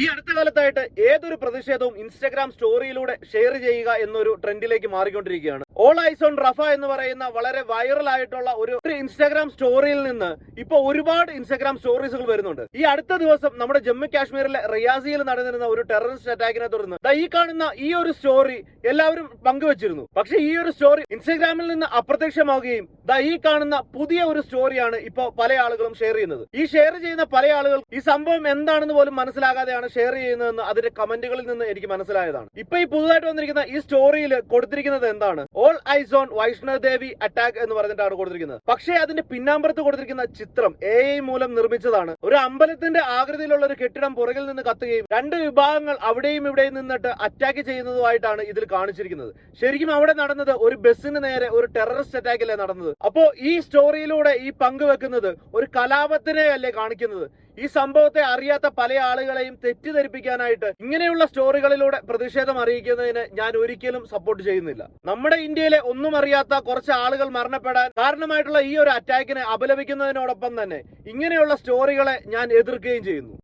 ഈ അടുത്ത കാലത്തായിട്ട് ഏതൊരു പ്രതിഷേധവും ഇൻസ്റ്റാഗ്രാം സ്റ്റോറിയിലൂടെ ഷെയർ ചെയ്യുക എന്നൊരു ട്രെൻഡിലേക്ക് മാറിക്കൊണ്ടിരിക്കുകയാണ്. ഓൾ ഐസ് ഓൺ റഫ എന്ന് പറയുന്ന വളരെ വൈറൽ ആയിട്ടുള്ള ഒരു ഇൻസ്റ്റാഗ്രാം സ്റ്റോറിയിൽ നിന്ന് ഇപ്പൊ ഒരുപാട് ഇൻസ്റ്റാഗ്രാം സ്റ്റോറീസുകൾ വരുന്നുണ്ട്. ഈ അടുത്ത ദിവസം നമ്മുടെ ജമ്മു കാശ്മീരിലെ റിയാസിയിൽ നടന്നിരുന്ന ഒരു ടെററിസ്റ്റ് അറ്റാക്കിനെ തുടർന്ന് ഈ കാണുന്ന ഈ ഒരു സ്റ്റോറി എല്ലാവരും പങ്കുവച്ചിരുന്നു. പക്ഷെ ഈ ഒരു സ്റ്റോറി ഇൻസ്റ്റാഗ്രാമിൽ നിന്ന് അപ്രത്യക്ഷമാവുകയും ഈ കാണുന്ന പുതിയ ഒരു സ്റ്റോറിയാണ് ഇപ്പോൾ പല ആളുകളും ഷെയർ ചെയ്യുന്നത്. ഈ ഷെയർ ചെയ്യുന്ന പല ആളുകൾ ഈ സംഭവം എന്താണെന്ന് പോലും മനസ്സിലാകാതെയാണ് ഷെയർ ചെയ്യുന്നതെന്ന് അതിന്റെ കമന്റുകളിൽ നിന്ന് എനിക്ക് മനസ്സിലായതാണ്. ഇപ്പൊ ഈ പുതുതായിട്ട് വന്നിരിക്കുന്ന ഈ സ്റ്റോറിയിൽ കൊടുത്തിരിക്കുന്നത് എന്താണ്? All eyes on Vaishno Devi attack എന്ന് പറഞ്ഞിട്ടാണ് കൊടുത്തിരിക്കുന്നത്. പക്ഷേ അതിന്റെ പിന്നാമ്പുറത്ത് കൊടുത്തിരിക്കുന്ന ചിത്രം എ ഐ മൂലം നിർമ്മിച്ചതാണ്. ഒരു അമ്പലത്തിന്റെ ആകൃതിയിലുള്ള ഒരു കെട്ടിടം പുറകിൽ നിന്ന് കത്തുകയും രണ്ട് വിഭാഗങ്ങൾ അവിടെയും ഇവിടെയും നിന്നിട്ട് അറ്റാക്ക് ചെയ്യുന്നതുമായിട്ടാണ് ഇതിൽ കാണിച്ചിരിക്കുന്നത്. ശരിക്കും അവിടെ നടന്നത് ഒരു ബസ്സിന് നേരെ ഒരു ടെററിസ്റ്റ് അറ്റാക്കല്ലേ നടന്നത്? അപ്പോ ഈ സ്റ്റോറിയിലൂടെ ഈ പങ്കുവെക്കുന്നത് ഒരു കലാപത്തിനെ അല്ലേ കാണിക്കുന്നത്? ഈ സംഭവത്തെ അറിയാത്ത പല ആളുകളെയും തെറ്റിദ്ധരിപ്പിക്കാനായിട്ട് ഇങ്ങനെയുള്ള സ്റ്റോറികളിലൂടെ പ്രതിഷേധം അറിയിക്കുന്നതിന് ഞാൻ ഒരിക്കലും സപ്പോർട്ട് ചെയ്യുന്നില്ല. നമ്മുടെ ഇന്ത്യയിലെ ഒന്നും അറിയാത്ത കുറച്ച് ആളുകൾ മരണപ്പെടാൻ കാരണമായിട്ടുള്ള ഈ ഒരു അറ്റാക്കിനെ അപലപിക്കുന്നതിനോടൊപ്പം തന്നെ ഇങ്ങനെയുള്ള സ്റ്റോറികളെ ഞാൻ എതിർക്കുകയും ചെയ്യുന്നു.